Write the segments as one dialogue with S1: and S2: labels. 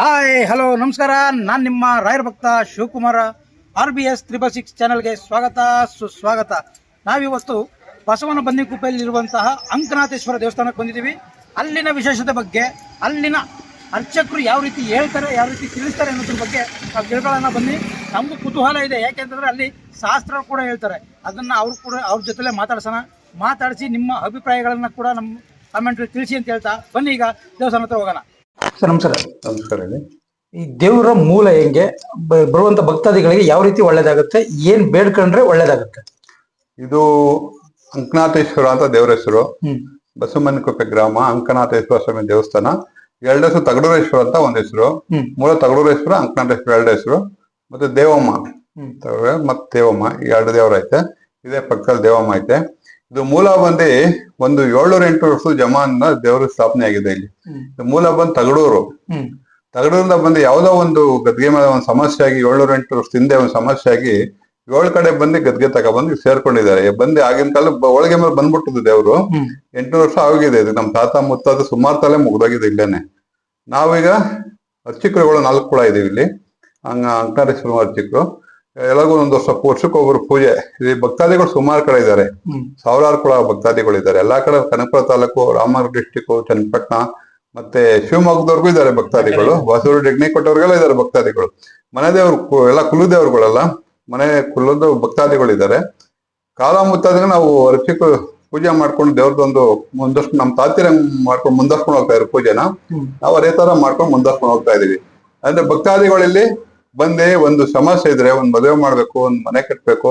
S1: Hi hello ನಮಸ್ಕಾರ. ನಾನು ನಿಮ್ಮ ರಾಯರ ಭಕ್ತ Shivakumar. R B S triple six ಚಾನಲ್ಗೆ ಸ್ವಾಗತ, ಸುಸ್ವಾಗತ. ನಾವಿವತ್ತು ಬಸವನ ಬನ್ನಿಕುಪ್ಪೆಯಲ್ಲಿರುವಂತಹ ಅಂಕನಾಥೇಶ್ವರ ದೇವಸ್ಥಾನಕ್ಕೆ ಬಂದಿದ್ದೀವಿ. ಅಲ್ಲಿನ ವಿಶೇಷತೆ ಬಗ್ಗೆ, ಅಲ್ಲಿನ ಅರ್ಚಕರು ಯಾವ ರೀತಿ ಹೇಳ್ತಾರೆ, ಯಾವ ರೀತಿ ತಿಳಿಸ್ತಾರೆ ಅನ್ನೋದ್ರ ಬಗ್ಗೆ ನಾವು ತಿಳ್ಕೊಳ್ಳೋಣ ಬನ್ನಿ. ನಮಗೂ ಕುತೂಹಲ ಇದೆ. ಯಾಕೆಂತಂದ್ರೆ ಅಲ್ಲಿ ಶಾಸ್ತ್ರ ಕೂಡ ಹೇಳ್ತಾರೆ. ಅದನ್ನು ಅವ್ರು ಕೂಡ ಅವ್ರ ಜೊತೆಲೇ ಮಾತಾಡ್ಸೋಣ. ಮಾತಾಡಿಸಿ ನಿಮ್ಮ ಅಭಿಪ್ರಾಯಗಳನ್ನು ಕೂಡ ನಮ್ಮ ಕಮೆಂಟ್ ತಿಳಿಸಿ ಅಂತ ಹೇಳ್ತಾ ಬನ್ನಿ ಈಗ ದೇವಸ್ಥಾನ ಹತ್ರ ಹೋಗೋಣ. ಸರ್ ನಮಸ್ಕಾರ.
S2: ನಮಸ್ಕಾರ ಹೇಳಿ
S1: ಈ ದೇವರ ಮೂಲ ಹೆಂಗೆ? ಬ- ಬರುವಂತ ಭಕ್ತಾದಿಗಳಿಗೆ ಯಾವ ರೀತಿ ಒಳ್ಳೇದಾಗುತ್ತೆ? ಏನ್ ಬೇಡ್ಕೊಂಡ್ರೆ ಒಳ್ಳೇದಾಗುತ್ತೆ?
S2: ಇದು ಅಂಕನಾಥೇಶ್ವರ ಅಂತ ದೇವರ ಹೆಸರು.
S1: ಹ್ಮ್.
S2: ಬಸವಮನಕೊಪ್ಪೆ ಗ್ರಾಮ ಅಂಕನಾಥೇಶ್ವರ ಸ್ವಾಮಿ ದೇವಸ್ಥಾನ. ಎರಡು ಹೆಸರು ತಗಡೂರೇಶ್ವರ ಅಂತ ಒಂದ್ ಹೆಸರು.
S1: ಹ್ಮ್.
S2: ಮೂಲ ತಗಡೂರೇಶ್ವರ ಅಂಕನಾಥೇಶ್ವರ ಎರಡು ಹೆಸರು. ಮತ್ತೆ ದೇವಮ್ಮ.
S1: ಹ್ಮ್.
S2: ತಗಡೂರು ಮತ್ತೆ ದೇವಮ್ಮ ಈ ಎರಡು ದೇವರ ಐತೆ. ಇದೇ ಪಕ್ಕದಲ್ಲಿ ದೇವಮ್ಮ ಐತೆ. ಇದು ಮೂಲ ಬಂದಿ ಒಂದು ಏಳ್ನೂರ ಎಂಟು ವರ್ಷ ಜಮಾನ ದೇವರ ಸ್ಥಾಪನೆ ಆಗಿದೆ ಇಲ್ಲಿ. ಮೂಲ ಬಂದ್ ತಗಡೂರು. ತಗಡೂರಿಂದ ಬಂದು ಯಾವ್ದೋ ಒಂದು ಗದ್ಗೆ ಮೇಲೆ ಒಂದು ಸಮಸ್ಯೆ ಆಗಿ ಏಳ್ನೂರ ಎಂಟು ವರ್ಷ ಹಿಂದೆ ಒಂದು ಸಮಸ್ಯೆ ಆಗಿ ಏಳು ಕಡೆ ಬಂದು ಗದ್ಗೆ ತಗೊಬಂದು ಸೇರ್ಕೊಂಡಿದ್ದಾರೆ. ಬಂದು ಆಗಿನ ಕಾಲ ಒಳಗೆ ಮೇಲೆ ಬಂದ್ಬಿಟ್ಟದ್ದು ದೇವರು.
S1: ದೇವ್ರು
S2: ಎಂಟುನೂರು ವರ್ಷ ಆಗಿದೆ ಇದು ನಮ್ಮ ತಾತ ಮುತ್ತಾತ ಸುಮಾರು ತಲೆ ಮುಗ್ದೋಗಿದೆ ಇಲ್ಲೇನೆ. ನಾವೀಗ ಅರ್ಚಕರುಗಳು ನಾಲ್ಕು ಕೂಡ ಇದೀವಿ ಇಲ್ಲಿ. ಹಂಗ ಅಂಕನಾಥೇಶ್ವರ ಅರ್ಚಕರು. ಎಲ್ಲರಿಗೂ ಒಂದು ಸ್ವಲ್ಪ ವರ್ಷಕ್ಕೊಬ್ಬರು ಪೂಜೆ. ಇಲ್ಲಿ ಭಕ್ತಾದಿಗಳು ಸುಮಾರು ಕಡೆ ಇದ್ದಾರೆ. ಸಾವಿರಾರು ಕೂಡ ಭಕ್ತಾದಿಗಳು ಇದ್ದಾರೆ. ಎಲ್ಲಾ ಕಡೆ ಕನಕಪುರ ತಾಲೂಕು ರಾಮನಗರ ಡಿಸ್ಟಿಕ್ ಚನ್ನಪಟ್ಟಣ ಮತ್ತೆ ಶಿವಮೊಗ್ಗದವ್ರಿಗೂ ಇದ್ದಾರೆ ಭಕ್ತಾದಿಗಳು. ಬಸೂರು ಡಿಗ್ನಿ ಕೊಟ್ಟವ್ರಿಗೆಲ್ಲ ಇದ್ದಾರೆ ಭಕ್ತಾದಿಗಳು. ಮನೆ ದೇವ್ರು ಎಲ್ಲ ಎಲ್ಲ ಕುಲದೇವ್ರುಗಳೆಲ್ಲ ಮನೆ ಕುಲದ ಭಕ್ತಾದಿಗಳು ಇದ್ದಾರೆ. ಕಾಲ ಮುತ್ತಾದಾಗ ನಾವು ಅರ್ಚಕರು ಪೂಜೆ ಮಾಡ್ಕೊಂಡು ದೇವ್ರದೊಂದು ಮುಂದಷ್ಟು ನಮ್ಮ ತಾತಿರ ಮಾಡ್ಕೊಂಡು ಮುಂದರ್ಸ್ಕೊಂಡು ಹೋಗ್ತಾ ಇದ್ರು ಪೂಜೆನ ನಾವು ಅದೇ ತರ ಮಾಡ್ಕೊಂಡು ಮುಂದರ್ಸ್ಕೊಂಡು ಹೋಗ್ತಾ ಇದೀವಿ. ಅಂದ್ರೆ ಭಕ್ತಾದಿಗಳಲ್ಲಿ ಬಂದೆ ಒಂದು ಸಮಸ್ಯೆ ಇದ್ರೆ ಒಂದು ಮದುವೆ ಮಾಡ್ಬೇಕು ಒಂದು ಮನೆ ಕಟ್ಟಬೇಕು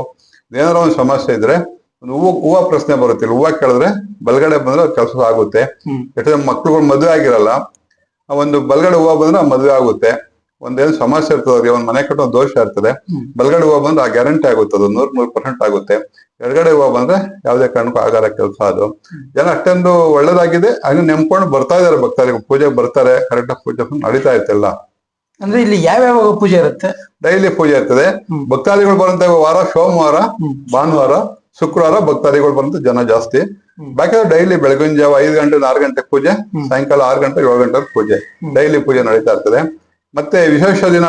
S2: ಏನಾರ ಒಂದು ಸಮಸ್ಯೆ ಇದ್ರೆ ಒಂದು ಹೂವು ಹೂವ ಪ್ರಶ್ನೆ ಬರುತ್ತೆ. ಹೂವ ಕೇಳಿದ್ರೆ ಬಲಗಡೆ ಬಂದ್ರೆ ಕೆಲಸ ಆಗುತ್ತೆ. ಯಾಕಂದ್ರೆ ಮಕ್ಳುಗಳು ಮದುವೆ ಆಗಿರಲ್ಲ ಒಂದು ಬಲಗಡೆ ಹೂವ ಬಂದ್ರೆ ಆ ಮದುವೆ ಆಗುತ್ತೆ. ಒಂದೇನು ಸಮಸ್ಯೆ ಇರ್ತದೆ ಅವ್ರಿಗೆ ಒಂದ್ ಮನೆ ಕಟ್ಟೋ ದೋಷ ಇರ್ತದೆ. ಬಲ್ಗಡೆ ಹೂವ ಬಂದ್ರೆ ಆ ಗ್ಯಾರಂಟಿ ಆಗುತ್ತೆ ಅದು ನೂರ್ ನೂರ್ ಪರ್ಸೆಂಟ್ ಆಗುತ್ತೆ. ಎಡಗಡೆ ಹೂವ ಬಂದ್ರೆ ಯಾವ್ದೇ ಕಾರಣಕ್ಕೂ ಆಗಲ್ಲ ಕೆಲಸ ಅದು. ಜನ ಅಷ್ಟೊಂದು ಒಳ್ಳೇದಾಗಿದೆ ಹಂಗೆ ನೆಮ್ಕೊಂಡು ಬರ್ತಾ ಇದಾರೆ ಭಕ್ತರಿಗೆ ಪೂಜೆಗೆ ಬರ್ತಾರೆ ಕರೆಕ್ಟ್ ಪೂಜೆ ನಡೀತಾ ಇತ್ತೆಲ್ಲ
S1: ಅಂದ್ರೆ ಇಲ್ಲಿ ಯಾವ್ಯಾವ ಪೂಜೆ ಇರುತ್ತೆ?
S2: ಡೈಲಿ ಪೂಜೆ ಇರ್ತದೆ. ಭಕ್ತಾದಿಗಳು ಬರುವಂತ ವಾರ ಸೋಮವಾರ ಭಾನುವಾರ ಶುಕ್ರವಾರ ಭಕ್ತಾದಿಗಳು ಬಂದು ಜನ ಜಾಸ್ತಿ. ಬಾಕಿ ಡೈಲಿ ಬೆಳಗಿನ ಜಾವ ಐದು ಗಂಟೆ ಆರು ಗಂಟೆ ಪೂಜೆ. ಸಾಯಂಕಾಲ ಆರು ಗಂಟೆ ಏಳು ಗಂಟೆ ಪೂಜೆ. ಡೈಲಿ ಪೂಜೆ ನಡೀತಾ ಇರ್ತದೆ. ಮತ್ತೆ ವಿಶೇಷ ದಿನ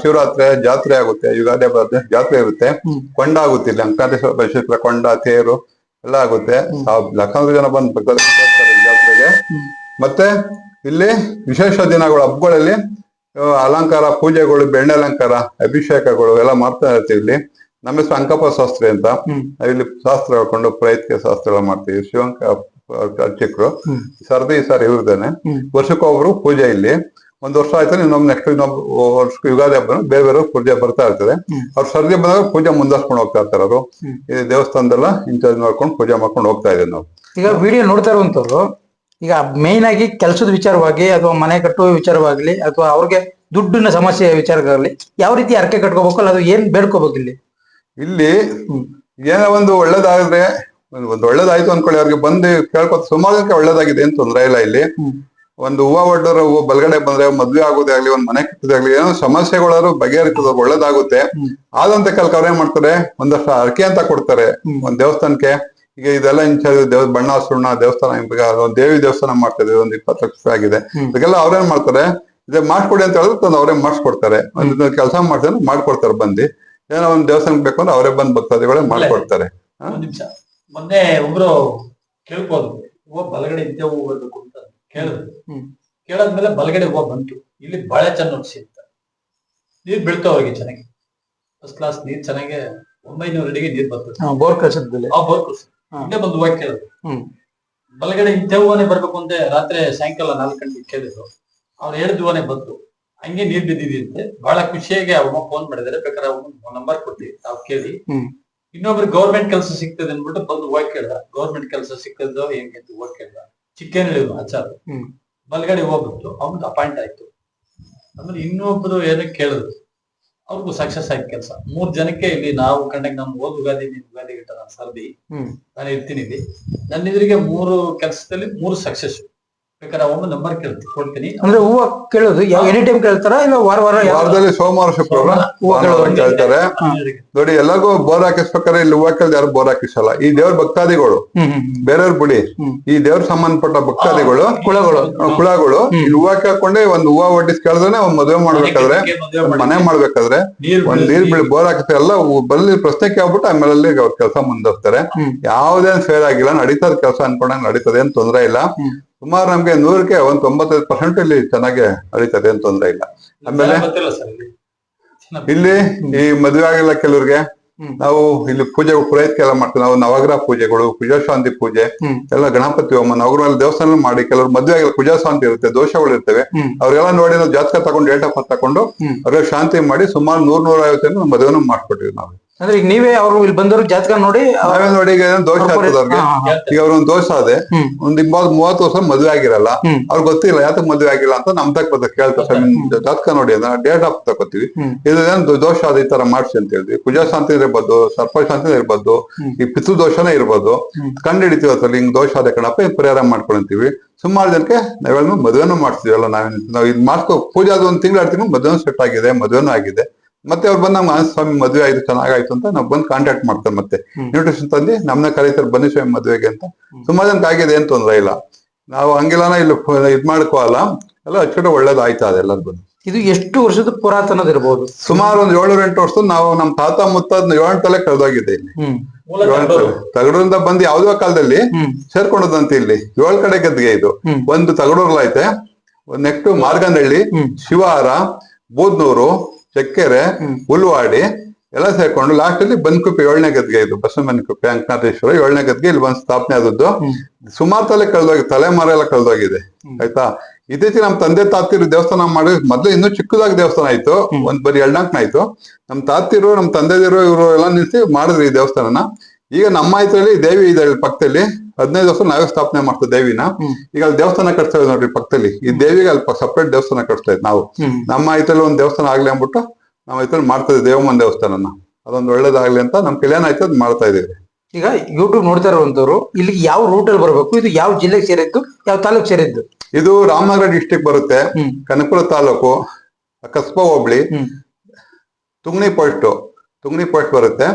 S2: ಶಿವರಾತ್ರಿ ಜಾತ್ರೆ ಆಗುತ್ತೆ. ಯುಗಾದಿ ಹಬ್ಬದ ಜಾತ್ರೆ ಇರುತ್ತೆ. ಕೊಂಡ ಆಗುತ್ತೆ ಇಲ್ಲಿ ಅಂಕಾಂತೇಶ್ವರ ಕೊಂಡ ತೇರು ಎಲ್ಲ ಆಗುತ್ತೆ. ಲಕ್ಷಾಂತರ ಜನ ಬಂದು ಭಕ್ತಾದಿಗಳು ಜಾತ್ರೆಗೆ. ಮತ್ತೆ ಇಲ್ಲಿ ವಿಶೇಷ ದಿನಗಳು ಹಬ್ಬಗಳಲ್ಲಿ ಅಲಂಕಾರ ಪೂಜೆಗಳು ಬೆಣ್ಣೆ ಅಲಂಕಾರ ಅಭಿಷೇಕಗಳು ಎಲ್ಲ ಮಾಡ್ತಾ ಇರ್ತೀವಿ ಇಲ್ಲಿ. ನಮ್ಮ ಹೆಸರು ಅಂಕಪ್ಪ ಶಾಸ್ತ್ರಿ ಅಂತ.
S1: ಇಲ್ಲಿ
S2: ನಾವಿಲ್ಲಿ ಶಾಸ್ತ್ರ ಹೇಳ್ಕೊಂಡು ಪ್ರಯತ್ನ ಶಾಸ್ತ್ರ ಎಲ್ಲ ಮಾಡ್ತೀವಿ. ಶಿವಂಕ ಅರ್ಚಕರು ಸರ್ದಿ ಸರ್ ಇವ್ರದೇನೆ ವರ್ಷಕ್ಕೊಬ್ರು ಪೂಜೆ ಇಲ್ಲಿ. ಒಂದ್ ವರ್ಷ ಆಯ್ತು ಇನ್ನೊಮ್ಮೆ ನೆಕ್ಸ್ಟ್ ಇನ್ನೊಬ್ಬ ವರ್ಷಕ್ಕೆ ಯುಗಾದಿ ಹಬ್ಬ ಬೇರೆ ಬೇರೆ ಪೂಜೆ ಬರ್ತಾ ಇರ್ತದೆ. ಅವ್ರು ಸರ್ದಿ ಬಂದಾಗ ಪೂಜೆ ಮುಂದಾಸ್ಕೊಂಡು ಹೋಗ್ತಾ ಇರ್ತಾರೆ ಅವರು. ಈ ದೇವಸ್ಥಾನದೆಲ್ಲ ಇನ್ಚಾರ್ಜ್ ಮಾಡ್ಕೊಂಡು ಪೂಜೆ ಮಾಡ್ಕೊಂಡು ಹೋಗ್ತಾ ಇದ್ದೀವಿ ನಾವು.
S1: ಈಗ ವಿಡಿಯೋ ನೋಡ್ತಾ ಇರುವಂತವ್ರು ಈಗ ಮೇನ್ ಆಗಿ ಕೆಲಸದ ವಿಚಾರವಾಗಿ ಅಥವಾ ಮನೆ ಕಟ್ಟುವ ವಿಚಾರವಾಗ್ಲಿ ಅಥವಾ ಅವ್ರಿಗೆ ದುಡ್ಡಿನ ಸಮಸ್ಯೆ ವಿಚಾರಗಳಲ್ಲಿ ಯಾವ ರೀತಿ ಅರ್ಕೆ ಕಟ್ಕೋಬೇಕು ಅಲ್ಲ ಅದು ಏನ್ ಬೇಡ್ಕೋಬೇಕು ಇಲ್ಲಿ
S2: ಇಲ್ಲಿ. ಏನೋ ಒಂದು ಒಳ್ಳೇದಾದ್ರೆ ಒಂದು ಒಳ್ಳೇದಾಯ್ತು ಅನ್ಕೊಳ್ಳಿ ಅವ್ರಿಗೆ ಬಂದು ಕೇಳ್ಕೊತ ಸುಮಾರು ಜನಕ್ಕೆ ಒಳ್ಳೇದಾಗಿದೆ ಏನ್ ತೊಂದ್ರೆ ಇಲ್ಲ ಇಲ್ಲಿ ಒಂದು ಹೂವ ಒಡ್ಡರ ಹೂವು ಬಲ್ಗಡೆ ಬಂದ್ರೆ ಮದ್ವೆ ಆಗೋದೇ ಆಗ್ಲಿ ಒಂದ್ ಮನೆ ಕಟ್ಟೋದೇ ಆಗ್ಲಿ ಏನೋ ಸಮಸ್ಯೆಗಳಾದ್ರು ಬಗೆಹರಿತದ ಒಳ್ಳೇದಾಗುತ್ತೆ. ಆದಂತ ಕಾಲಕ್ಕೆ ಅವ್ರು ಏನ್ ಮಾಡ್ತಾರೆ ಒಂದಷ್ಟು ಅರ್ಕೆ ಅಂತ ಕೊಡ್ತಾರೆ. ಒಂದ್ ದೇವಸ್ಥಾನಕ್ಕೆ ಈಗ ಇದೆಲ್ಲ ಇನ್ಚಾರ್ಜ್ ದೇವ್ ಬಣ್ಣ ಸುಣ್ಣ ದೇವಸ್ಥಾನ ಈಗ ಒಂದ್ ದೇವಿ ದೇವಸ್ಥಾನ ಮಾಡ್ತಿದ್ವಿ ಒಂದ್ ಇಪ್ಪತ್ತು ಲಕ್ಷ ರೂಪಾಯಿ ಆಗಿದೆ. ಇದಕ್ಕೆಲ್ಲ ಅವ್ರೇನ್ ಮಾಡ್ತಾರೆ ಇದೇ ಮಾಡ್ಕೊಡಿ ಅಂತ ಹೇಳಿದ್ರೆ ತಂದು ಅವರೇ ಮಾಡಿಸ್ಕೊಡ್ತಾರೆ. ಒಂದು ಕೆಲಸ ಮಾಡ್ತಾರೆ ಮಾಡ್ಕೊಡ್ತಾರೆ ಬಂದು. ಏನೋ ಒಂದ್ ದೇವಸ್ಥಾನಕ್ಕೆ ಬೇಕು ಅಂದ್ರೆ ಅವರೇ ಬಂದು ಭಕ್ತಾದಿಗಳೇ ಮಾಡ್ಕೊಡ್ತಾರೆ.
S3: ಒಂದ್ ನಿಮಿಷ. ಮೊನ್ನೆ ಒಬ್ರು ಕೇಳ್ಬೋದು ಹೋಗ್ ಬಲಗಡೆ ಹೂವು ಬರ್ಬೇಕು ಅಂತ ಕೇಳಿದ್ರು. ಕೇಳದ್ಮೇಲೆ ಬಲಗಡೆ ಹೋಗ್ ಬಂತು. ಇಲ್ಲಿ ಬಾಳೆ ಚೆನ್ನಾಗಿ ಸಿಗ್ತ ನೀರ್ ಬೀಳ್ತಾವ ಅವ್ರಿಗೆ ಚೆನ್ನಾಗಿ. ಫಸ್ಟ್ ಕ್ಲಾಸ್ ನೀರ್ ಚೆನ್ನಾಗಿ ಒಂಬೈನೂರು ಅಡಿಗೆ ನೀರ್ ಬರ್ತದೆ.
S1: ಬೋರ್ ಕಳ್ಸದ್ದಲ್ಲಿ
S3: ಆ ಬೋರ್
S1: ಹಾ.
S3: ಹಿಂದೆ ಬಂದು ವಾಕ್ ಕೇಳಿದ್ರು ಬಲಗಡೆ ಹಿಂದೆ ಹೂವನೇ ಬರ್ಬೇಕು ಅಂತ ರಾತ್ರಿ ಸಾಯಂಕಾಲ ನಾಲ್ಕು ಗಂಟೆಗೆ ಕೇಳಿದ್ರು. ಅವ್ರು ಎರಡು ಹೂವನೇ ಬಂತು ಹಂಗೆ ನೀರ್ ಬಿದ್ದಿದೆ ಅಂತ ಬಹಳ ಖುಷಿಯಾಗಿ ಅವ್ರ ಫೋನ್ ಮಾಡಿದಾರೆ. ಬೇಕಾದ್ರೆ ಅವ್ರು ನಂಬರ್ ಕೊಟ್ಟಿ. ನಾವು ಕೇಳಿ. ಇನ್ನೊಬ್ರು ಗೌರ್ಮೆಂಟ್ ಕೆಲಸ ಸಿಗ್ತದೆ ಅನ್ಬಿಟ್ಟು ಬಂದು ಹೋಗಿ ಕೇಳ್ದ ಗೌರ್ಮೆಂಟ್ ಕೆಲಸ ಸಿಕ್ಕದ್ದು ಹೆಂಗೆ ಅಂತ ಹೋಗಿ ಕೇಳ್ದ ಹೇಳಿದ್ರು ಆಚಾರ. ಬಲಗಡೆ ಹೋಗ್ಬಿಟ್ಟು ಅವ್ನಿಗೆ ಅಪಾಯಿಂಟ್ ಆಯ್ತು. ಆಮೇಲೆ ಇನ್ನೊಬ್ರು ಏನೋ ಕೇಳಿದ್ರು. ಅವ್ರಿಗೂ ಸಕ್ಸಸ್ ಆಯ್ತು ಕೆಲಸ. ಮೂರ್ ಜನಕ್ಕೆ ಇಲ್ಲಿ ನಾವು ಕಂಡಂಗೆ ನಮ್ ಓದ್ ಉಗಾದಿ ನಿಮ್ ಉಗಾದಿ ಗಿಟ್ಟ ನಾನು ಸರ್ದಿ ನಾನು ಇರ್ತೀನಿ ಇಲ್ಲಿ. ನನ್ನ ಎದುರಿಗೆ ಮೂರು ಕೆಲಸದಲ್ಲಿ ಮೂರು ಸಕ್ಸಸ್ ಬೇಕಾದ್ರೆ ಒಮ್ಮೆ ನಂಬರ್ ಕೇಳ್ತೀನಿ
S1: ಅಂದ್ರೆ ಹೂವ ಕೇಳೋದು ಯಾವ ಎನಿ ಟೈಮ್ ಕೇಳ್ತಾರ ಇಲ್ಲ ವಾರ ವಾರ ಯಾವ-
S2: ವಾರದಲ್ಲಿ ಸೋಮವಾರ ಶುಕ್ರವಾರ? ಭಾನುವಾರ ಕೇಳ್ತಾರೆ. ನೋಡಿ ಎಲ್ಲರಿಗೂ ಬೋರ್ ಹಾಕಿಸ್ಬೇಕಾದ್ರೆ ಇಲ್ಲಿ ಹೂವ ಕೇಳ್ದ ಯಾರು ಬೋರ್ ಹಾಕಿಸಲ್ಲ. ಈ ದೇವ್ರ ಭಕ್ತಾದಿಗಳು
S1: ಹ್ಮ್ ಹ್ಮ್ ಹ್ಮ್.
S2: ಬೇರೆಯವ್ರ ಬಿಡಿ. ಈ ದೇವ್ರ ಸಂಬಂಧಪಟ್ಟ ಭಕ್ತಾದಿಗಳು
S1: ಕುಳಗಳು
S2: ಆ, ಕುಳಗಳು ಇಲ್ಲಿ ಹೂವ ಕೇಳ್ಕೊಂಡೆ ಒಂದ್ ಹೂವ ಒಡ್ಡಿಸ್ ಕೇಳಿದ್ರೆ ಒಂದ್ ಮದುವೆ ಮಾಡ್ಬೇಕಾದ್ರೆ ಒಂದ್ ಮನೆ ಮಾಡ್ಬೇಕಾದ್ರೆ
S3: ನೀರ್
S2: ಒಂದ್ ನೀರ್ ಬಿಳಿ ಬೋರ್ ಹಾಕಿಸ್ತಾರೆ. ಎಲ್ಲ ಬಲ್ಲಿ ಪ್ರಶ್ನೆ ಕೇಳ್ಬಿಟ್ಟು ಆಮೇಲೆ ಅಲ್ಲಿ ಅವ್ರ ಕೆಲಸ ಮುಂದುವರ್ತಾರೆ
S1: ಹ್ಮ್.
S2: ಯಾವ್ದೇನ್ ಫೇಲ್ ಆಗಿಲ್ಲ ನಡೀತದ ಕೆಲಸ ಅನ್ಕೊಂಡಂಗ್ ನಡೀತದೆ ಏನ್ ತೊಂದ್ರೆ ಇಲ್ಲ. ಸುಮಾರು ನಮ್ಗೆ ನೂರಕ್ಕೆ ಒಂದ್ ತೊಂಬತ್ತೈದು ಪರ್ಸೆಂಟ್ ಇಲ್ಲಿ ಚೆನ್ನಾಗಿ ನಡೀತದೆ ಏನ್ ತೊಂದ್ರೆ ಇಲ್ಲ. ಆಮೇಲೆ
S3: ಇಲ್ಲಿ.
S2: ಈ ಮದುವೆ ಆಗಿಲ್ಲ ಕೆಲವ್ರಿಗೆ. ನಾವು ಇಲ್ಲಿ ಪೂಜೆ ಪ್ರಯತ್ನ ಎಲ್ಲ ಮಾಡ್ತೀವಿ. ನಾವು ನವಗ್ರಹ ಪೂಜೆಗಳು ಕುಜಶಾಂತಿ ಪೂಜೆ. ಎಲ್ಲ ಗಣಪತಿ ಹೋಮ ನವಗ್ರಹ ದೇವಸ್ಥಾನ ಮಾಡಿ ಕೆಲವರು ಮದುವೆ ಆಗಿಲ್ಲ ಶಾಂತಿ ಇರುತ್ತೆ ದೋಷಗಳು ಇರ್ತವೆ. ಅವ್ರೆಲ್ಲ ನೋಡಿ ನಾವು ಜಾತಕ ತಗೊಂಡು ಡೇಟ್ ಆಫ್ ತಕೊಂಡು
S1: ತಗೊಂಡು
S2: ಅವ್ರಿಗೆ ಶಾಂತಿ ಮಾಡಿ ಸುಮಾರು ನೂರ್ ನೂರ ಐವತ್ತೈದು ಮದುವೆನೂ ಮಾಡ್ಕೊಟ್ಟಿವಿ ನಾವು.
S1: ಅಂದ್ರೆ ಈಗ ನೀವೇ ಅವ್ರು ಇಲ್ಲಿ ಬಂದವರು ಜಾತಕ ನೋಡಿ
S2: ನಾವೇ ನೋಡಿ ಈಗ ಏನೋ ದೋಷ ಆಗ್ತದೆ ಅವ್ರಿಗೆ. ಈಗ ಅವ್ರ ಒಂದ್ ದೋಷ ಅದೇ. ಒಂದ್ ಇಪ್ಪತ್ ಮೂವತ್ತು ವರ್ಷ ಮದುವೆ ಆಗಿರಲ್ಲ. ಅವ್ರಿಗೆ ಗೊತ್ತಿಲ್ಲ ಯಾತಕ್ ಮದುವೆ ಆಗಿಲ್ಲ ಅಂತ ನಮ್ ತಕ್ಕ ಬರ್ತಾರೆ ಕೇಳ್ತಾರೆ ಸರ್ ನಿಮ್ ಜಾತಕ ನೋಡಿ ಅಂದ್ರೆ ಡೇಟ್ ಆಫ್ ತಗೋತೀವಿ. ಇದು ಏನ್ ದೋಷ ಅದ ಈ ತರ ಮಾಡ್ಸಿ ಅಂತ ಹೇಳಿ ಪೂಜಾ ಶಾಂತಿ ಇರ್ಬೋದು ಸರ್ಪ ಶಾಂತಿ ಇರ್ಬೋದು ಈ ಪಿತೃ ದೋಷನೇ ಇರ್ಬೋದು. ಕಂಡು ಹಿಡಿತೀವಿ ಅದ್ರಲ್ಲಿ ಹಿಂಗ್ ದೋಷ ಅದೇ ಕಣಪ್ಪ ಹಿಂಗ್ ಪರಿಹಾರ ಮಾಡ್ಕೊಂತೀವಿ ಸುಮಾರು ಜನಕ್ಕೆ ನಾವೆಲ್ಲ ಮದುವೆನೂ ಅಲ್ಲ ನಾವ್ ನಾವ್ ಇದ್ ಮಾಡ್ಕೊ ಪೂಜೆ ಅದು ಒಂದ್ ತಿಂಗಳು ಆಡ್ತೀವಿ ಮದುವೆನೂ ಸೆಟ್ ಆಗಿದೆ ಮದುವೆನೂ ಆಗಿದೆ ಮತ್ತೆ ಅವ್ರು ಬಂದ್ ನಮ್ಗೆ ಸ್ವಾಮಿ ಮದುವೆ ಆಯ್ತು ಚೆನ್ನಾಗಾಯ್ತು ಅಂತ ನಾವು ಬಂದು ಕಾಂಟ್ಯಾಕ್ಟ್ ಮಾಡ್ತಾರೆ ಮತ್ತೆ.
S1: ನ್ಯೂಟ್ರಿಷನ್
S2: ಇನ್ವಿಟೇಷನ್ ತಂದು ನಮ್ನ ಕರೀತಾರೆ ಬನ್ನಿ ಸ್ವಾಮಿ ಮದುವೆಗೆ ಅಂತ. ಸುಮಾರು ಜನಕ್ಕೆ ಆಗಿದೆ ಏನ್ ತೊಂದ್ರೆ ಇಲ್ಲ. ನಾವು ಹಂಗಿಲ್ಲನ ಇಲ್ಲಿ ಮಾಡ್ಕೋ ಇದ್ ಮಾಡ್ಕೋಲ್ಲ ಎಲ್ಲ ಆಯ್ತಾ ಒಳ್ಳೇದಾಯ್ತಾ ಬಂದು.
S1: ಇದು ಎಷ್ಟು ವರ್ಷದ ಪುರಾತನ ಇರ್ಬೋದು?
S2: ಸುಮಾರು ಒಂದ್ ಏಳು ಎಂಟು ವರ್ಷದ ನಾವು ನಮ್ ತಾತ ಮುತ್ತಾದ ಏಳು ತಲೆ ಕಳೆದೋಗಿದೆ ಇಲ್ಲಿ. ತಗಡೂರಿಂದ ಬಂದು ಯಾವ್ದೋ ಕಾಲದಲ್ಲಿ ಸೇರ್ಕೊಂಡದಂತೆ ಇಲ್ಲಿ. ಏಳು ಕಡೆ ಗದ್ದಿಗೆ ಇದು. ಒಂದು ತಗಡೂರ್ಲ ಐತೆ ಒಂದ್ ನೆಕ್ಸ್ಟ್ ಮಾರ್ಗನಹಳ್ಳಿ
S1: ಶಿವಹಾರ
S2: ಶಿವಾರ ಬೂದ್ನೂರು ಚಕ್ಕೆರೆ
S1: ಉಲ್ವಾಡಿ
S2: ಹುಲ್ವಾಡಿ ಎಲ್ಲ ಸೇರ್ಕೊಂಡು ಲಾಸ್ಟ್ ಅಲ್ಲಿ ಬನ್ಕುಪ್ಪೆ ಏಳನೇ ಗದ್ಗೆ ಇದು ಬಸವ ಬನ್ಕುಪ್ಪೆ ಅಂಕನಾಥೇಶ್ವರ ಏಳನೇ ಗದ್ಗೆ ಇಲ್ಲಿ ಬಂದು ಸ್ಥಾಪನೆ ಆದದ್ದು. ಸುಮಾರು ತಲೆ ಕಳೆದೋಗಿದೆ ತಲೆಮಾರ ಎಲ್ಲ ಕಳೆದೋಗಿದೆ. ಆಯ್ತಾ ಇತ್ತೀಚೆಗೆ ನಮ್ ತಂದೆ ತಾತಿರು ದೇವಸ್ಥಾನ ಮಾಡಿ ಮೊದ್ಲು ಇನ್ನೂ ಚಿಕ್ಕದಾಗಿ ದೇವಸ್ಥಾನ ಆಯ್ತು. ಒಂದ್ ಬರೀ ಎಳ್ನಾಲ್ಕನ ಆಯ್ತು ನಮ್ ತಾತಿರು ನಮ್ ತಂದೆದಿರು ಇವರು ಎಲ್ಲ ನಿಲ್ಸಿ ಮಾಡಿದ್ರು ಈ ದೇವಸ್ಥಾನನ ಈಗ ನಮ್ಮ ಇದ್ರಲ್ಲಿ ದೇವಿ ಇದೆ ಪಕ್ಕದಲ್ಲಿ ಹದಿನೈದು ವರ್ಷ ನಾವೇ ಸ್ಥಾಪನೆ ಮಾಡ್ತೇವೆ ದೇವಿನ. ಈಗ ಅಲ್ಲಿ ದೇವಸ್ಥಾನ ಕಟ್ತಾ ಇದ್ ನೋಡ್ರಿ ಪಕ್ಕದಲ್ಲಿ. ಈ ದೇವಿಗೆ ಅಲ್ಲಿ ಸಪ್ರೇಟ್ ದೇವಸ್ಥಾನ ಕಟ್ತಾ ಇದ್ ನಾವು. ನಮ್ಮ ಐತಲ್ಲಿ ಒಂದ್ ದೇವಸ್ಥಾನ ಆಗ್ಲಿ ಅಂದ್ಬಿಟ್ಟು ನಮ್ಮ ಐತಲ್ಲಿ ಮಾಡ್ತಾ ಇದ್ದೀವಿ ದೇವಮ್ಮನ ದೇವಸ್ಥಾನನ. ಅದೊಂದು ಒಳ್ಳೇದಾಗ್ಲಿ ಅಂತ ನಮ್ ಕಲ್ಯಾಣ ಆಯ್ತು ಅದ್ ಮಾಡ್ತಾ ಇದೀವಿ
S1: ಈಗ ಯೂಟ್ಯೂಬ್ ನೋಡ್ತಾ ಇರುವಂತವ್ರು ಇಲ್ಲಿ ಯಾವ ರೂಟ್ ಅಲ್ಲಿ ಬರಬೇಕು? ಇದು ಯಾವ ಜಿಲ್ಲೆಗೆ ಸೇರಿದ್ದು? ಯಾವ ತಾಲೂಕ್ ಸೇರಿದ್ದು?
S2: ಇದು ರಾಮನಗರ ಡಿಸ್ಟಿಕ್ ಬರುತ್ತೆ. ಕನಕಪುರ ತಾಲೂಕು ಕಸ್ಬಾ ಹೋಬಳಿ
S1: ತುಂಗನಿ
S2: ತುಂಗಣಿ ಪೋಸ್ಟ್ ತುಂಗಣಿ ಪೋಸ್ಟ್ ಬರುತ್ತೆ.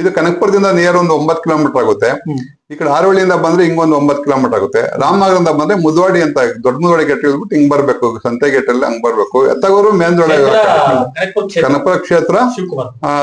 S2: ಇದು ಕನಕಪುರದಿಂದ ನಿಯರ್ ಒಂದು ಒಂಬತ್ತು ಕಿಲೋಮೀಟರ್ ಆಗುತ್ತೆ. ಈ ಕಡೆ ಆರೋಳಿಯಿಂದ ಬಂದ್ರೆ ಹಿಂಗೊಂದು ಒಂಬತ್ತು ಕಿಲೋಮೀಟರ್ ಆಗುತ್ತೆ. ರಾಮನಗರದಿಂದ ಬಂದ್ರೆ ಮುದ್ವಾಡಿ ಅಂತ ದೊಡ್ಡ ಮುದ್ವಾಡಿ ಗೇಟ್ ಇಳ್ಬಿಟ್ಟು ಹಿಂಗ್ ಬರ್ಬೇಕು. ಸಂತೆ ಗೇಟ್ ಅಲ್ಲಿ ಹಂಗ್ ಬರ್ಬೇಕು. ಎತ್ತಗೋರು ಮೇಂದೊಳೆ
S3: ಕನಪುರ ಕ್ಷೇತ್ರ.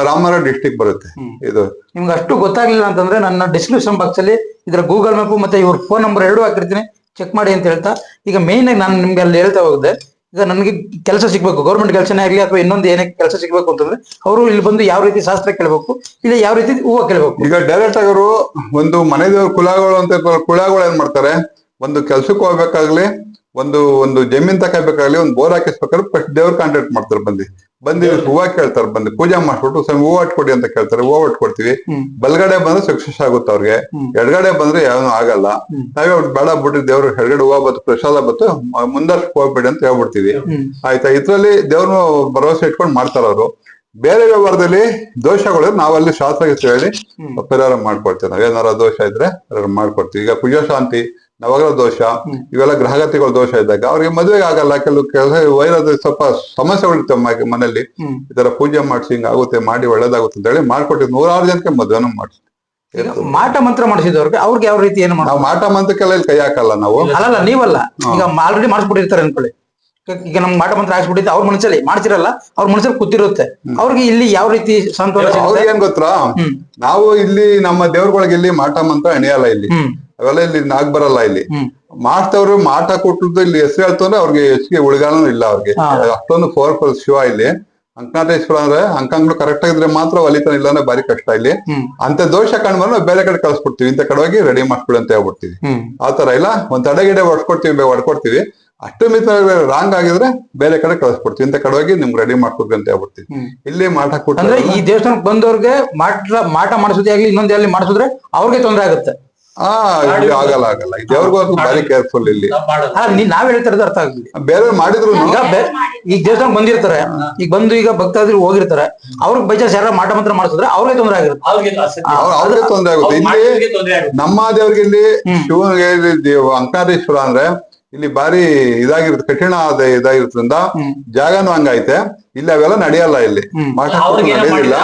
S2: ರಾಮನಗರ ಡಿಸ್ಟಿಕ್ ಬರುತ್ತೆ ಇದು.
S1: ನಿಮ್ಗೆ ಅಷ್ಟು ಗೊತ್ತಾಗ್ಲಿಲ್ಲ ಅಂತಂದ್ರೆ ನನ್ನ ಡಿಸ್ಕ್ರಿಪ್ಷನ್ ಬಾಕ್ಸ್ ಅಲ್ಲಿ ಇದ್ರ ಗೂಗಲ್ ಮ್ಯಾಪ್ ಮತ್ತೆ ಇವ್ರ ಫೋನ್ ನಂಬರ್ ಎರಡು ಹಾಕಿರ್ತೀನಿ. ಚೆಕ್ ಮಾಡಿ ಅಂತ ಹೇಳ್ತಾ. ಈಗ ಮೇನ್ ಆಗಿ ನಾನು ನಿಮ್ಗೆ ಅಲ್ಲಿ ಹೇಳ್ತಾ ಹೋಗಿದೆ. ಈಗ ನನಗೆ ಕೆಲಸ ಸಿಗ್ಬೇಕು ಗೌರ್ಮೆಂಟ್ ಕೆಲಸನೇ ಆಗಲಿ ಅಥವಾ ಇನ್ನೊಂದು ಏನೇ ಕೆಲಸ ಸಿಗ್ಬೇಕು ಅಂತಂದ್ರೆ ಅವರು ಇಲ್ಲಿ ಬಂದು ಯಾವ ರೀತಿ ಶಾಸ್ತ್ರ ಕೇಳಬೇಕು, ಇಲ್ಲ ಯಾವ ರೀತಿ ಹೂವು ಕೇಳಬೇಕು.
S2: ಈಗ ಡೈರೆಕ್ಟ್ ಆಗಿ ಅವರು ಒಂದು ಮನೆ ದೇವ್ರ ಕುಲಗಳು ಅಂತ ಕುಲಗಳು ಏನ್ ಮಾಡ್ತಾರೆ? ಒಂದು ಕೆಲ್ಸಕ್ಕೆ ಹೋಗ್ಬೇಕಾಗ್ಲಿ ಒಂದು ಒಂದು ಜಮೀನ್ ತಗೋಬೇಕಾಗ್ಲಿ ಒಂದು ಬೋರ್ ಹಾಕಿಸ್ಬೇಕಾದ್ರೆ ಫಸ್ಟ್ ದೇವ್ರ ಕಾಂಟ್ಯಾಕ್ಟ್ ಮಾಡ್ತಾರೆ ಬಂದು. ಬಂದು ಹೂವ ಕೇಳ್ತಾರೆ ಬಂದು. ಪೂಜೆ ಮಾಡ್ಬಿಟ್ಟು ಸ್ವಾಮಿ ಹೂವು ಇಟ್ಕೊಡಿ ಅಂತ ಕೇಳ್ತಾರೆ. ಹೂವು ಇಟ್ಕೊಡ್ತೀವಿ
S1: ಹ್ಮ್.
S2: ಬಲ್ಗಡೆ ಬಂದ್ರೆ ಸಕ್ಸಸ್ ಆಗುತ್ತೆ ಅವ್ರಿಗೆ. ಎಡಗಡೆ ಬಂದ್ರೆ ಯಾವನು ಆಗಲ್ಲ. ನಾವೇ ಅವ್ರು ಬೇಡ ಬಿಟ್ಟು ದೇವ್ರು ಎಡಗಡೆ ಹೂವ ಬತ್ತು ಪ್ರಸಾದ ಬತ್ತು ಮುಂದರ್ಸ್ ಹೋಗ್ಬೇಡಿ ಅಂತ ಹೇಳ್ಬಿಡ್ತೀವಿ. ಆಯ್ತಾ? ಇದ್ರಲ್ಲಿ ದೇವ್ರನ್ನ ಭರವಸೆ ಇಟ್ಕೊಂಡು ಮಾಡ್ತಾರ ಅವರು. ಬೇರೆ ವ್ಯವಹಾರದಲ್ಲಿ ದೋಷಗಳು ನಾವಲ್ಲಿ ಶಾಸ್ತ್ರ ಹೇಳಿ. ಪರಿಹಾರ ಮಾಡ್ಕೊಡ್ತೀವಿ ನಾವೇನಾರ ಏನಾರ ದೋಷ ಇದ್ರೆ ಮಾಡ್ಕೊಡ್ತೀವಿ. ಈಗ ಪೂಜಾ ಶಾಂತಿ ನವಗ್ರಹ ದೋಷ. ಇವೆಲ್ಲ ಗ್ರಹಗತಿಗಳ ದೋಷ ಇದ್ದಾಗ ಅವ್ರಿಗೆ ಮದುವೆ ಆಗಲ್ಲ. ಕೆಲವು ಕೆಲಸ ವೈರದ ಸ್ವಲ್ಪ ಸಮಸ್ಯೆಗಳು ಇರ್ತವೆ
S1: ಮನೆಯಲ್ಲಿ.
S2: ಈ ತರ ಪೂಜೆ ಮಾಡಿಸಿ ಹಿಂಗಾಗುತ್ತೆ ಮಾಡಿ ಒಳ್ಳೇದಾಗುತ್ತೆ ಅಂತ ಹೇಳಿ ಮಾಡ್ಕೊಟ್ಟಿದ್ ನೂರಾರು ಜನಕ್ಕೆ ಮದುವೆನೂ ಮಾಡಿಸಿ
S1: ಮಾಟ ಮಂತ್ರ ಮಾಡಿಸಿದವ್ರಿಗೆ ಅವ್ರಿಗೆ ಯಾವ ರೀತಿ ಏನು ಮಾಡ
S2: ಮಾಟ ಮಂತ್ರಕ್ಕೆಲ್ಲ ಇಲ್ಲಿ ಕೈ ಹಾಕಲ್ಲ ನಾವು.
S1: ಅಲ್ಲಲ್ಲ ನೀವಲ್ಲ. ಈಗ ಆಲ್ರೆಡಿ ಮಾಡಿಸ್ಬಿಟ್ಟಿರ್ತಾರೆ ಅನ್ಕೊಳ್ಳಿ ಈಗ- ನಮ್ಗೆ ನಮ್ ಮಾಟ ಮಂತ್ರ ಹಾಕ್ಸ್ಬಿಟ್ಟಿದ್ದೆ ಅವ್ರ ಮನಸ್ಸಲ್ಲಿ ಮಾಡ್ತಿರಲ್ಲ ಅವ್ರ ಮನಸ್ಸಲ್ಲಿ ಕೂತಿರುತ್ತೆ. ಅವ್ರಿಗೆ ಇಲ್ಲಿ ಯಾವ ರೀತಿ ಸಂತೋಷ?
S2: ಅವ್ರಿಗೆ ಏನ್ ಗೊತ್ತಾ ನಾವು ಇಲ್ಲಿ ನಮ್ಮ ದೇವ್ರಗಳಿಗೆ ಇಲ್ಲಿ ಮಾಟ ಮಂತ್ರ ಎಣಿಯಲ್ಲ ಇಲ್ಲಿ. ಅವೆಲ್ಲ ಇಲ್ಲಿ ನಾಗ್ ಬರಲ್ಲ ಇಲ್ಲಿ. ಮಾಡ್ತವ್ರು ಮಾಟ ಕೊಟ್ಟಿದ್ದು ಇಲ್ಲಿ ಹೆಸರು ಹೇಳ್ತಂದ್ರೆ ಅವ್ರಿಗೆ ಹೆಚ್ಚಿಗೆ ಉಳಿಗಾಲನೂ ಇಲ್ಲ ಅವ್ರಿಗೆ.
S1: ಅಷ್ಟೊಂದು
S2: ಅಷ್ಟೊಂದು ಪವರ್ಫುಲ್ ಶಿವ ಇಲ್ಲಿ. ಅಂಕನಾಥೇಶ್ವರ ಅಂದ್ರೆ ಅಂಕಗಳು ಕರೆಕ್ಟ್ ಆಗಿದ್ರೆ ಮಾತ್ರ ಒಲಿತಾನ ಇಲ್ಲ ಅಂದ್ರೆ ಬಾರಿ ಕಷ್ಟ ಇಲ್ಲಿ. ಅಂತ ದೋಷ ಕಂಡು ನಾವು ಬೇರೆ ಕಡೆ ಕಳ್ಸ್ಬಿಡ್ತೀವಿ. ಇಂಥ ಕಡೆ ಹೋಗಿ ರೆಡಿ ಮಾಡ್ಕೊಳ್ಳಿ ಅಂತ ಹೇಳ್ಬಿಡ್ತೀವಿ.
S1: ಆತರ
S2: ಆ ತರ ಇಲ್ಲ. ಒಂದ್ ತಡೆಗಿಡೆ ಹೊಡ್ಕೊಡ್ತೀವಿ ಹೊಡ್ಕೊಡ್ತೀವಿ. ಅಷ್ಟು ಮಿತ್ರ ರಾಂಗ್ ಆಗಿದ್ರೆ ಬೇರೆ ಕಡೆ ಕಳಿಸ್ಬಿಡ್ತೀವಿ. ಇಂಥ ಕಡೆ ಹೋಗಿ ನಿಮ್ಗೆ ರೆಡಿ ಮಾಡ್ಕೊಡ್ರಿ ಅಂತ ಹೇಳ್ಬಿಡ್ತೀವಿ. ಇಲ್ಲಿ ಮಾಟ
S1: ಅಂದ್ರೆ
S2: ಕೊಟ್ಟು
S1: ಈ ದೇವಸ್ಥಾನಕ್ಕೆ ಬಂದವ್ರಿಗೆ ಮಾಟ ಮಾಟ ಮಾಡಿಸೋದೇ ಆಗ್ಲಿ ಇನ್ನೊಂದ್ ಎಲ್ಲಿ ಮಾಡಿಸಿದ್ರೆ ಅವ್ರಿಗೆ ತೊಂದರೆ ಆಗುತ್ತೆ.
S2: ಆ ಆಗಲ್ಲ ಆಗಲ್ಲ. ದೇವ್ರಿಗೂ ಅದು ಬಾರಿ ಕೇರ್ಫುಲ್ ಇಲ್ಲಿ.
S3: ನಾವ್ ಮಾಡಲ್ಲ
S1: ನೀ ನಾವ್ ಹೇಳ್ತಾ ಅರ್ಥ ಆಗ್ಲಿ.
S2: ಬೇರೆ ಮಾಡಿದ್ರು
S1: ಈಗ ದೇವಸ್ಥಾನ ದೇವಸ್ಥಾನಕ್ಕೆ ಬಂದಿರ್ತಾರೆ. ಈಗ ಬಂದು ಈಗ ಭಕ್ತಾದಿಗಳು ಹೋಗಿರ್ತಾರೆ. ಅವ್ರಿಗೆ ಬೈಚಾನ್ಸ್ ಯಾರ ಮಾಟ ಮಾತ್ರ ಮಾಡಿಸಿದ್ರೆ ಅವ್ರಿಗೆ ತೊಂದರೆ ಆಗಿರುತ್ತೆ.
S3: ಅವ್ರಿಗೆ
S2: ತೊಂದರೆ ಆಗುತ್ತೆ. ಇಲ್ಲಿ ನಮ್ಮ ದೇವ್ರಿಗೆ ಇಲ್ಲಿ
S1: ಶಿವ
S2: ಶಿವನಿಗೆ ಅಂಕನಾಥೇಶ್ವರ ಅಂದ್ರೆ ಇಲ್ಲಿ ಬಾರಿ ಇದಾಗಿರುತ್ತೆ ಕಠಿಣ ಆದ ಇದಾಗಿರೋದ್ರಿಂದ ಜಾಗಾನು ಹಂಗೈತೆ ಇಲ್ಲಿ ಅವೆಲ್ಲ ನಡೆಯಲ್ಲ ಇಲ್ಲಿ. ನಡೆಯಲಿಲ್ಲ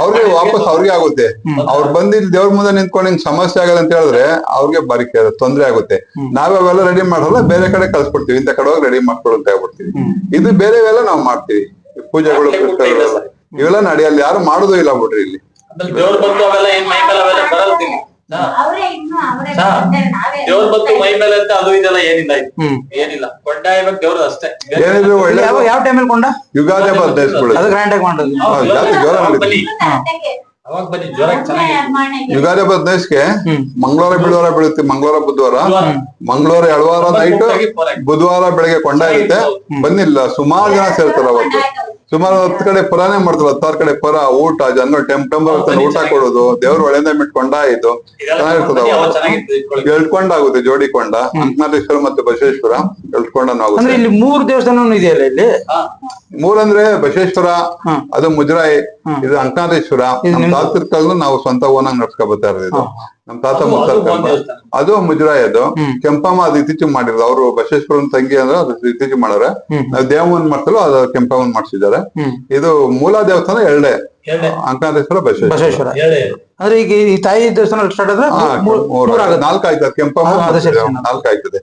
S3: ಅವ್ರಿಗೆ
S2: ವಾಪಸ್ ಅವ್ರಿಗೆ ಆಗುತ್ತೆ. ಅವ್ರ ಬಂದು ಇಲ್ಲಿ ದೇವ್ರ ಮುಂದೆ ನಿಂತ್ಕೊಂಡು ಹಿಂಗ್ ಸಮಸ್ಯೆ ಆಗಲ್ಲ ಅಂತ ಹೇಳಿದ್ರೆ ಅವ್ರಿಗೆ ಬಾರಿ ತೊಂದರೆ ತೊಂದ್ರೆ ಆಗುತ್ತೆ.
S1: ನಾವೆಲ್ಲ
S2: ನಾವ್ ಅವೆಲ್ಲ ರೆಡಿ ಮಾಡಲ್ಲ ಬೇರೆ ಕಡೆ ಕಳ್ಸ್ಬಿಡ್ತೀವಿ. ಇಂತ ಕಡೆ ಹೋಗಿ ರೆಡಿ ಮಾಡ್ಕೊಡು ಅಂತ ಹೇಳ್ಬಿಡ್ತೀವಿ. ಇದು ಬೇರೆವೆಲ್ಲ ನಾವು ಮಾಡ್ತೀವಿ. ಪೂಜೆಗಳು. ಇವೆಲ್ಲ ನಡೆಯಲ್ಲ. ಯಾರು ಮಾಡೋದು ಇಲ್ಲ ಬಿಡ್ರಿ ಇಲ್ಲಿ.
S3: ದೇವ್ರು ಮೈ ಮೇಲೆ ಅಂತ ಅದು ಇದೆಲ್ಲ ಏನಿಲ್ಲ ಇದು. ಏನಿಲ್ಲ. ಅಷ್ಟೇ.
S2: ಒಳ್ಳೆ
S1: ಯಾವ ಯಾವ ಟೈಮಲ್ಲಿ ಕೊಂಡ?
S2: ಯುಗಾದಿ ಹಬ್ಬ ದೇಶಗಳು
S1: ಅದು ಗ್ರ್ಯಾಂಡ್ ಆಗಿ ಮಾಡೋದು
S3: ಹೌದು,
S2: ಜಾಸ್ತಿ ಜೋರ
S3: ಅವಾಗ
S2: ನಡೀತದೆ.
S3: ಬನ್ನಿ
S4: ಅದಕ್ಕೆ
S3: ಅವಾಗ ಬನ್ನಿ ಜೋರಾಗಿ ಚೆನ್ನಾಗಿ
S2: ಯುಗಾದಿ ಹಬ್ಬ ಮಂಗಳವಾರ ಬುಧವಾರ ಬೀಳುತ್ತೆ. ಮಂಗಳವಾರ ಬುಧವಾರ. ಮಂಗಳವಾರ ಎಳವಾರ ನೈಟ್ ಬುಧವಾರ ಬೆಳಗ್ಗೆ ಕೊಂಡ ಇರುತ್ತೆ ಬಂದಿಲ್ಲ ಸುಮಾರು ಜನ ಸೇರ್ತಾರೆ ಅವತ್ತು. ಸುಮಾರು ಹತ್ತು ಕಡೆ ಪರಾನೇ ಮಾಡ್ತಾರೆ ಹತ್ತಾರು ಕಡೆ ಪರ ಊಟ ಜನ ಟೆಂಪ್ ಇರ್ತಾನೆ ಊಟ ಕೊಡೋದು ದೇವ್ರ ಒಳೆಯಿಂದ ಮಿಟ್ಕೊಂಡ ಇದು ಚೆನ್ನಾಗಿರ್ತದೆ. ಎಳ್ಕೊಂಡಾಗುತ್ತೆ ಜೋಡಿಕೊಂಡ ಅಂಕನಾಥೇಶ್ವರ ಮತ್ತೆ ಬಸವೇಶ್ವರ ಎಳ್ಕೊಂಡನು
S1: ಅಂದ್ರೆ
S2: ಆಗುತ್ತೆ
S1: ಇಲ್ಲಿ ಮೂರು ದೇವಸ್ಥಾನ ಇದೆಯಲ್ಲ ಇಲ್ಲಿ?
S2: ಮೂರಂದ್ರೆ ಬಸವೇಶ್ವರ. ಅದು ಮುಜರಾಯಿ ಇದು ಅಂಕನಾಥೇಶ್ವರ.
S1: ನಿಮ್ದು?
S2: ನಾವು ಸ್ವಂತ ಓನಾಗ್ ನಡ್ಸ್ಕೊ ಬರ್ತಾ ಇರೋದು. ನಮ್ ತಾತ
S3: ಅದು-
S2: ಮುತ್ತಾತ
S3: ಅದು
S2: ಮುಜರಾಯಿ ಅದು. ಕೆಂಪಮ್ಮ ಅದು ಇತ್ತೀಚೆಗೆ ಮಾಡಿರೋದು ಅವರು ಬಸವೇಶ್ವರನ್ ತಂಗಿ ಅಂದ್ರೆ ಅದು ಇತ್ತೀಚೆಗೆ ಮಾಡಾರೆ
S1: ದೇವನ್
S2: ನಾವು ದೇವಮ್ಮನ್ ಮಾಡ್ತಲೋ ಅದು ಕೆಂಪಮ್ಮನ್ ಮಾಡಿಸಿದ್ದಾರೆ. ಇದು ಮೂಲ ದೇವಸ್ಥಾನ ಎರಡೇ. ಅಂಕನಾಥೇಶ್ವರ ಬಸವೇಶ್ವರ.
S1: ಅಂದ್ರೆ ಈಗ ಈ ತಾಯಿ ದೇವಸ್ಥಾನ ಸ್ಟಾರ್ಟ್ ಆದ್ರೆ
S2: ನಾಲ್ಕು ಆಯ್ತದೆ ಕೆಂಪಮ್ಮ ನಾಲ್ಕು ಆಯ್ತದೆ.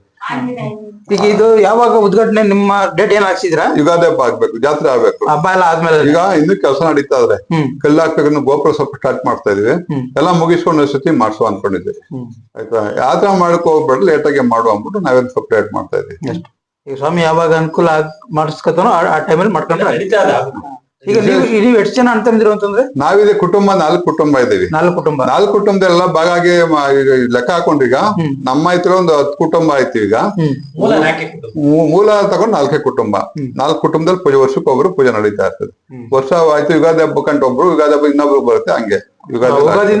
S1: ಈಗ ಇದು ಯಾವಾಗ ಉದ್ಘಾಟನೆ ನಿಮ್ಮ ಡೇಟ್ ಏನ್ ಹಾಕ್ಸಿದ್ರ?
S2: ಯುಗಾದಿ ಹಬ್ಬ ಆಗ್ಬೇಕು ಜಾತ್ರೆ ಆಗ್ಬೇಕು.
S1: ಹಬ್ಬ ಎಲ್ಲ ಆದ್ಮೇಲೆ
S2: ಈಗ ಇನ್ನು ಕೆಲಸ ನಡೀತಾ ಇದ್ರೆ ಕಲ್ಲು ಹಾಕ್ಬೇಕು ಗೋಪುರ ಸ್ವಲ್ಪ ಸ್ಟಾರ್ಟ್ ಮಾಡ್ತಾ ಇದೀವಿ. ಎಲ್ಲ ಮುಗಿಸ್ಕೊಂಡು ಒಂದ್ಸತಿ ಮಾಡ್ಸೋ ಅನ್ಕೊಂಡಿದ್ದೀವಿ ಆಯ್ತಾ? ಯಾತ್ರ ಮಾಡಕ್ ಹೋಗ್ಬೇಡ ಲೇಟ್ ಆಗಿ ಮಾಡುವ ಅಂದ್ಬಿಟ್ಟು ನಾವೇನ್ ಸ್ವಲ್ಪ ಲೇಟ್ ಮಾಡ್ತಾ ಇದೀವಿ.
S1: ಈಗ ಸ್ವಾಮಿ ಯಾವಾಗ ಅನುಕೂಲ ಆಗ್ ಮಾಡಿಸ್ಕೊತಾನೋ ಆ- ಆ ಟೈಮಲ್ಲಿ ಮಾಡ್ಕೊಂಡ್ರೆ ಈಗ ನೀವು ನೀವು ಎಷ್ಟು ಜನ ಅಂತಂದಿರು ಅಂತಂದ್ರೆ?
S2: ನಾವಿದೆ ಕುಟುಂಬ ನಾಲ್ಕು ಕುಟುಂಬ ಇದ್ದೀವಿ.
S1: ನಾಲ್ಕು ಕುಟುಂಬ.
S2: ನಾಲ್ಕು ಕುಟುಂಬದೆಲ್ಲ ಭಾಗಾಗಿ ಮ- ಈಗ ಲೆಕ್ಕ ಹಾಕೊಂಡ್ರೀಗ
S1: ಈಗ
S2: ನಮ್ಮ ಇತರ ಒಂದು ಹತ್ತು ಕುಟುಂಬ ಆಯ್ತು ಈಗ.
S3: ಮೂಲ ತಗೊಂಡ್ ಕುಟುಂಬ.
S2: ಮೂಲ ತಗೊಂಡು ನಾಲ್ಕೇ ಕುಟುಂಬ. ನಾಲ್ಕು ಕುಟುಂಬದಲ್ಲಿ ಪೂಜೆ ವರ್ಷಕ್ಕೆ ಒಬ್ರು ಪೂಜೆ ನಡೀತಾ ಇರ್ತದೆ. ವರ್ಷ ಆಯ್ತು ಯುಗಾದಿ ಹಬ್ಬ ಕಂಡು ಒಬ್ರು ಯುಗಾದಿ ಹಬ್ಬ ಇನ್ನೊಬ್ರು ಬರುತ್ತೆ ಹಂಗೆ. ಯುಗಾದಿ ಯುಗಾದಿ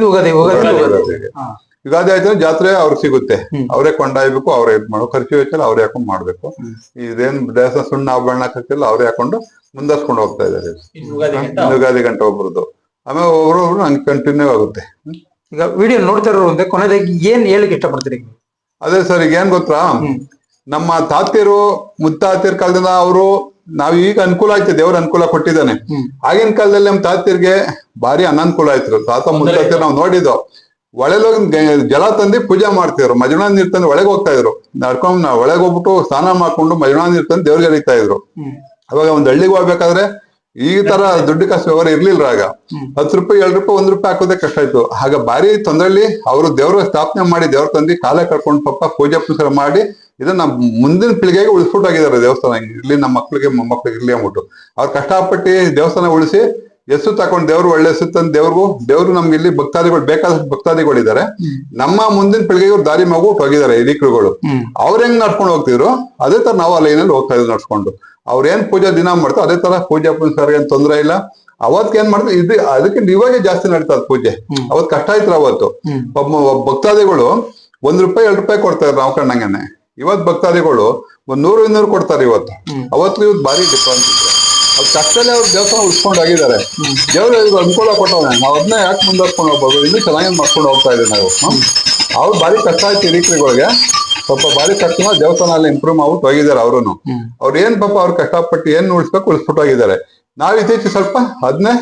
S1: ಹಾ.
S2: ಯುಗಾದಿ ಆಯ್ತು ಜಾತ್ರೆ ಅವ್ರಿಗೆ ಸಿಗುತ್ತೆ. ಅವರೇ ಕೊಂಡಾಯ್ಬೇಕು ಅವ್ರೇ ಇದ್ ಮಾಡೋ ಖರ್ಚು ವೆಚ್ಚ ಅವ್ರೇ ಹಾಕೊಂಡು ಮಾಡ್ಬೇಕು. ಇದೇನ್ ದೇವಸ್ಥಾನ ಸುಣ್ಣ ಆಭರಣ ಅವ್ರೇ ಹಾಕೊಂಡು ಮುಂದರ್ಸ್ಕೊಂಡು ಹೋಗ್ತಾ ಇದಾರೆ
S3: ಇನ್ನು ಯುಗಾದಿ ಗಂಟ
S2: ಒಬ್ರದ್ದು ಆಮೇಲೆ ಒಬ್ಬರೊಬ್ರು ಹಂಗೆ ಕಂಟಿನ್ಯೂ ಆಗುತ್ತೆ.
S1: ಈಗ ವಿಡಿಯೋ ನೋಡ್ತಾ ಇರೋರು ಅಂದ್ರೆ ಕೊನೆದಾಗಿ ಏನ್ ಹೇಳಿಕ್ ಇಷ್ಟಪಡ್ತೀರಿ?
S2: ಅದೇ ಸರ್ ಈಗ ಏನ್ ಗೊತ್ತಾ? ನಮ್ಮ ತಾತಿಯರು ಮುತ್ತಾತಿಯರ ಕಾಲದಿಂದ ಅವರು ನಾವ್ ಈಗ ಅನುಕೂಲ ಆಯ್ತು ದೇವ್ರ ಅನುಕೂಲ ಕೊಟ್ಟಿದ್ದಾನೆ. ಆಗಿನ ಕಾಲದಲ್ಲಿ ನಮ್ಮ ತಾತಿಯರಿಗೆ ಭಾರಿ ಅನನುಕೂಲ ಆಯ್ತು ತಾತ ಮುತ್ತಾತಿರ್ ನಾವು ನೋಡಿದ್ದು. ಒಳಗೋಗಿ ಜಲ ತಂದು ಪೂಜೆ ಮಾಡ್ತಿದ್ರು. ಮಜುಣ ನೀರ್ ತಂದು ಒಳಗೆ ಹೋಗ್ತಾ ಇದ್ರು. ನಡ್ಕೊಂಡ್ ನಾವು ಒಳಗೆ ಹೋಗ್ಬಿಟ್ಟು ಸ್ನಾನ ಮಾಡ್ಕೊಂಡು ಮಜುಣ ನೀರ್ ತಂದು ದೇವ್ರಿಗೆ ಹರಿತಾ ಇದ್ರು. ಅವಾಗ ಒಂದ್ ಹಳ್ಳಿಗೆ ಹೋಗ್ಬೇಕಾದ್ರೆ ಈ ತರ ದುಡ್ಡು ಕಾಸು ವ್ಯವಹಾರ ಇರ್ಲಿಲ್ಲ ಆಗ. ಹತ್ತು ರೂಪಾಯಿ ಏಳು ರೂಪಾಯಿ ಒಂದ್ ರೂಪಾಯಿ ಹಾಕೋದೇ ಕಷ್ಟ ಆಯ್ತು ಆಗ ಬಾರಿ ತೊಂದರೆಲಿ ಅವರು ದೇವ್ರ ಸ್ಥಾಪನೆ ಮಾಡಿ ದೇವ್ರ ತಂದು ಕಾಲ ಕಟ್ಕೊಂಡು ಪಾಪ ಪೂಜೆ ಪುನಸ್ಕಾರ ಮಾಡಿ ಇದನ್ನ ಮುಂದಿನ ಪೀಳಿಗೆಗೆ ಉಳಿಸ್ಬಿಟ್ಟಾಗಿದ್ದಾರೆ ದೇವಸ್ಥಾನ ಇರ್ಲಿ ನಮ್ಮ ಮಕ್ಳಿಗೆ ಮೊಮ್ಮಕ್ಳಿಗೆ ಇರ್ಲಿ ಅಂದ್ಬಿಟ್ಟು. ಅವ್ರು ಕಷ್ಟಪಟ್ಟು ದೇವಸ್ಥಾನ ಉಳಿಸಿ ಹೆಸರು ತಗೊಂಡು ದೇವ್ರು ಒಳ್ಳೆ ಹೆಸರು ತಂದು ದೇವ್ರಿಗೂ ದೇವ್ರು ನಮ್ಗೆ ಇಲ್ಲಿ ಭಕ್ತಾದಿಗಳು ಬೇಕಾದಷ್ಟು ಭಕ್ತಾದಿಗಳಿದ್ದಾರೆ.
S1: ಇದ್ದಾರೆ
S2: ನಮ್ಮ ಮುಂದಿನ ಪೀಳಿಗೆಗೆ ಅವ್ರು ದಾರಿ ಮಗು ಹೋಗಿದ್ದಾರೆ ಹಿರಿಕರುಗಳು. ಅವ್ರ ಹೆಂಗ್ ನಡ್ಕೊಂಡು ಹೋಗ್ತಿದ್ರು? ಅದೇ ತರ ನಾವು ಆ ಲೈನಲ್ಲಿ ಹೋಗ್ತಾ ಇದ್ವಿ ನಡ್ಸ್ಕೊಂಡು. ಅವ್ರ ಏನ್ ಪೂಜೆ ದಿನ ಮಾಡ್ತಾರೋ ಅದೇ ತರ ಪೂಜೆ ಪುನಸ್ಕಾರ ಏನ್ ತೊಂದ್ರೆ ಇಲ್ಲ. ಅವತ್ತ್ ಏನ್ ಮಾಡ್ತಾರೆ ಇದು ಅದಕ್ಕೆ ಇವಾಗೆ ಜಾಸ್ತಿ ನಡೀತದ ಪೂಜೆ. ಅವತ್ ಕಷ್ಟ ಆಯ್ತು ಅವತ್ತು. ಭಕ್ತಾದಿಗಳು ಒಂದ್ ರೂಪಾಯಿ ಎರಡು ರೂಪಾಯಿ ಕೊಡ್ತಾರೆ ನಾವು ಕಣ್ಣಂಗೆ ಇವತ್ ಭಕ್ತಾದಿಗಳು ಒಂದ್ ನೂರು ಇನ್ನೂರು ಕೊಡ್ತಾರೆ ಇವತ್ತು. ಅವತ್ತು ಇವತ್ತು ಭಾರಿ ಡಿಫ್ರೆನ್ಸ್ ಅವ್ರು ಕಷ್ಟದಲ್ಲಿ ಅವ್ರು ದೇವಸ್ಥಾನ ಉಳಿಸ್ಕೊಂಡು ಹೋಗಿದ್ದಾರೆ. ದೇವರು ಇವ್ರಿಗೆ ಅನುಕೂಲ ಕೊಟ್ಟವನೆ. ನಾವು ಅದನ್ನ ಯಾಕೆ ಮುಂದಾಕೊಂಡು ಹೋಗ್ಬೋದು ಇನ್ನೂ ಚೆನ್ನಾಗಿ ಮಾಡ್ಕೊಂಡು ಹೋಗ್ತಾ ಇದ್ದೀವಿ ನಾವು. ಅವ್ರು ಭಾರಿ ಕಷ್ಟ ಆಯ್ತು ಇಡೀಕ್ರಿಗಳಿಗೆ ಸ್ವಲ್ಪ ಭಾರಿ ಕಷ್ಟ ದೇವಸ್ಥಾನ ಅಲ್ಲಿ ಇಂಪ್ರೂವ್ ಆಗುತ್ತೆ ಹೋಗಿದ್ದಾರೆ ಅವರು ಅವ್ರು ಏನ್ ಪಾಪ ಅವ್ರು ಕಷ್ಟಪಟ್ಟು ಏನ್ ಉಳಿಸ್ಬೇಕು ಉಳಿಸ್ಬಿಟ್ಟು ಹೋಗಿದ್ದಾರೆ. ನಾವ್ ಇತ್ತೀಚೆಗೆ ಸ್ವಲ್ಪ ಅದನ್ನೇ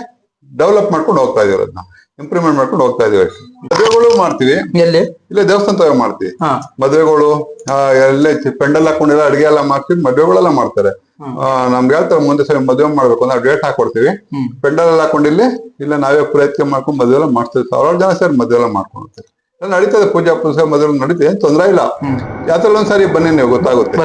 S2: ಡೆವಲಪ್ ಮಾಡ್ಕೊಂಡು ಹೋಗ್ತಾ ಇದೀವಿ ಅದನ್ನ ಇಂಪ್ರೂವ್ಮೆಂಟ್ ಮಾಡ್ಕೊಂಡು ಹೋಗ್ತಾ ಇದೀವಿ ಅಷ್ಟೇ ಮದುವೆಗಳು ಮಾಡ್ತೀವಿ.
S1: ಎಲ್ಲಿ?
S2: ಇಲ್ಲೇ ದೇವಸ್ಥಾನ ತಯಾರು ಮಾಡ್ತೀವಿ.
S1: ಹಾ.
S2: ಮದುವೆಗಳು ಎಲ್ಲ ಎಲ್ಲೇ ಪೆಂಡಲ್ ಹಾಕೊಂಡಿಲ್ಲ ಅಡಿಗೆ ಎಲ್ಲ ಮಾಡ್ತೀವಿ. ಮದುವೆಗಳೆಲ್ಲ ಮಾಡ್ತಾರೆ. ನಮ್ಗೆ ಹೇಳ್ತಾರೆ ಮುಂದೆ ಸರಿ ಮದುವೆ ಮಾಡ್ಬೇಕು ಅಂದ್ರೆ ಡೇಟ್ ಹಾಕೊಡ್ತೀವಿ. ಪೆಂಡಲ್ ಎಲ್ಲ ಹಾಕೊಂಡಿಲ್ಲಿ ಇಲ್ಲ ನಾವೇ ಪ್ರಯತ್ನ ಮಾಡ್ಕೊಂಡು ಮದುವೆ ಎಲ್ಲ ಮಾಡ್ತೀವಿ. ಸಾವಿರಾರು ಜನ ಸೇರಿ ಮದುವೆ ಎಲ್ಲ ಮಾಡ್ಕೊಳ್ತೀವಿ ಎಲ್ಲ ನಡೀತದೆ ಪೂಜಾ ಪುಸ್ತಕ ಮದುವೆ ನಡೀತದೆ ಏನ್ ತೊಂದ್ರೆ ಇಲ್ಲ. ಯಾತ್ರೆ ಒಂದ್ಸರಿ ಬನ್ನಿ ನೀವು ಗೊತ್ತಾಗುತ್ತೆ.